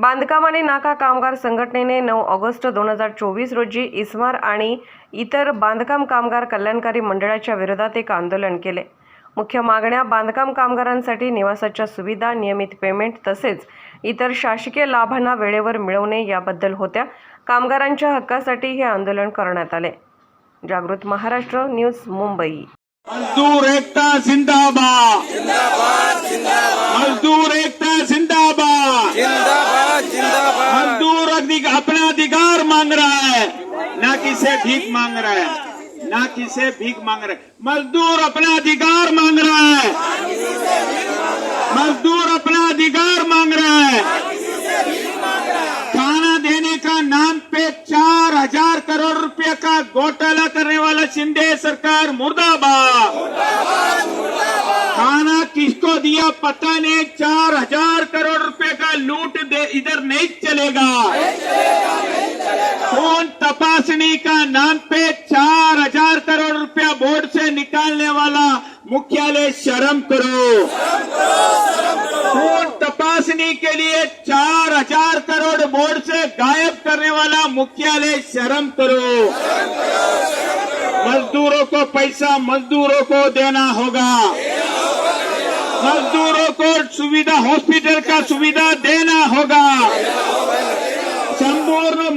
बांधकाम आणि नाका कामगार संघटनेने नऊ ऑगस्ट दोन हजार चोवीस रोजी इस्मार आणि इतर बांधकाम कामगार कल्याणकारी मंडळाच्या विरोधात एक आंदोलन केले. मुख्य मागण्या बांधकाम कामगारांसाठी निवासाच्या सुविधा नियमित पेमेंट तसेच इतर शासकीय लाभांना वेळेवर मिळवणे याबद्दल होत्या. कामगारांच्या हक्कासाठी हे आंदोलन करण्यात आले. जागृत महाराष्ट्र न्यूज मुंबई. ना किसे भीख मांग रहा है, ना किसे भीख मांग रहा है। मजदूर अपना अधिकार मांग रहा है। मजदूर अपना अधिकार मांग रहा है। खाना देने का नाम पे चार हज़ार करोड़ रुपए का घोटाला करने वाला शिंदे सरकार मुर्दाबाद। खाना किसको दिया पता नहीं, चार हज़ार करोड़ रुपए का लूट इधर नहीं चलेगा। खून तपासनी का नाम पे चार हज़ार करोड़ रुपया बोर्ड से निकालने वाला मुख्यालय शर्म करो खून तपासनी के लिए चार हज़ार करोड़ बोर्ड से गायब करने वाला मुख्यालय शर्म करो मजदूरों को पैसा, मजदूरों को देना होगा। मजदूरों को सुविधा, हॉस्पिटल का सुविधा देना होगा। संपूर्ण